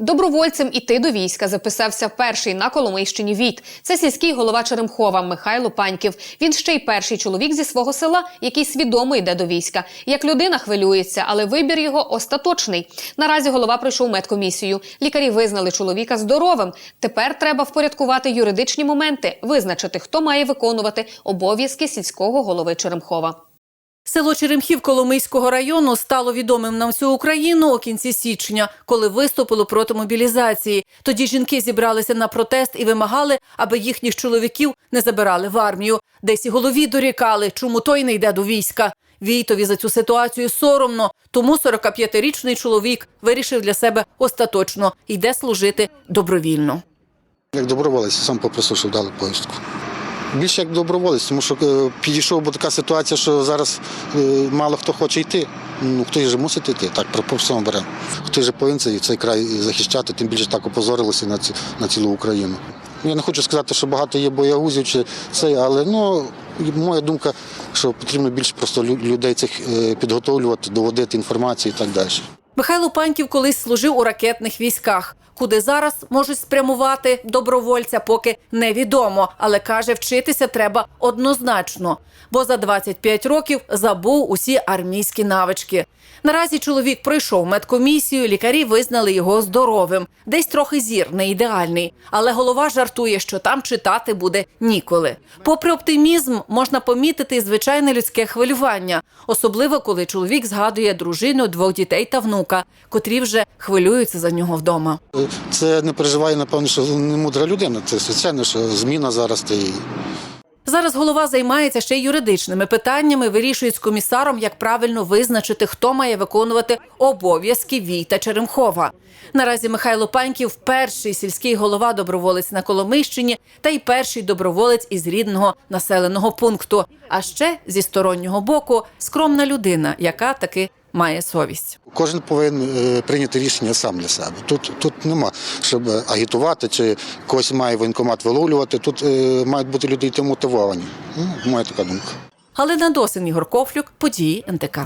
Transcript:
Добровольцем іти до війська записався перший на Коломийщині Віт. Це сільський голова Черемхова Михайло Паньків. Він ще й перший чоловік зі свого села, який свідомо йде до війська. Як людина хвилюється, але вибір його остаточний. Наразі голова пройшов медкомісію. Лікарі визнали чоловіка здоровим. Тепер треба впорядкувати юридичні моменти, визначити, хто має виконувати обов'язки сільського голови Черемхова. Село Черемхів Коломийського району стало відомим на всю Україну у кінці січня, коли виступило проти мобілізації. Тоді жінки зібралися на протест і вимагали, аби їхніх чоловіків не забирали в армію. Десь і голові дорікали, чому той не йде до війська. Війтові за цю ситуацію соромно, тому 45-річний чоловік вирішив для себе остаточно йде служити добровільно. Як доброволець, сам попросив, щоб дали повістку. Більше як доброволець, тому що е, підійшов, бо така ситуація, що зараз е, мало хто хоче йти. Ну хтось же мусить йти, так про всьому беремо. Хтось же повинен цей, цей край захищати, тим більше так опозорилися на, ці, на цілу Україну. Я не хочу сказати, що багато є боягузів чи це, але ну, моя думка, що потрібно більше просто людей цих е, підготовлювати, доводити інформацію і так далі. Михайло Паньків колись служив у ракетних військах. Куди зараз можуть спрямувати добровольця, поки невідомо, але каже, вчитися треба однозначно, бо за 25 років забув усі армійські навички. Наразі чоловік пройшов медкомісію, лікарі визнали його здоровим. Десь трохи зір не ідеальний, але голова жартує, що там читати буде ніколи. Попри оптимізм, можна помітити і звичайне людське хвилювання, особливо коли чоловік згадує дружину, двох дітей та внука, котрі вже хвилюються за нього вдома. Це не переживає, напевно, що не мудра людина. Це звичайно, що зміна зараз та і Зараз голова займається ще й юридичними питаннями, вирішує з комісаром, як правильно визначити, хто має виконувати обов'язки Війта Черемхова. Наразі Михайло Паньків перший сільський голова доброволець на Коломийщині та й перший доброволець із рідного населеного пункту. А ще зі стороннього боку скромна людина, яка таки має совість. Кожен повинен е, прийняти рішення сам для себе. Тут, тут нема, щоб агітувати чи когось має воєнкомат виловлювати. Тут е, мають бути люди йти мотивовані. Ну, моя така думка. Галина Досин, Ігор Кофлюк, події НТК.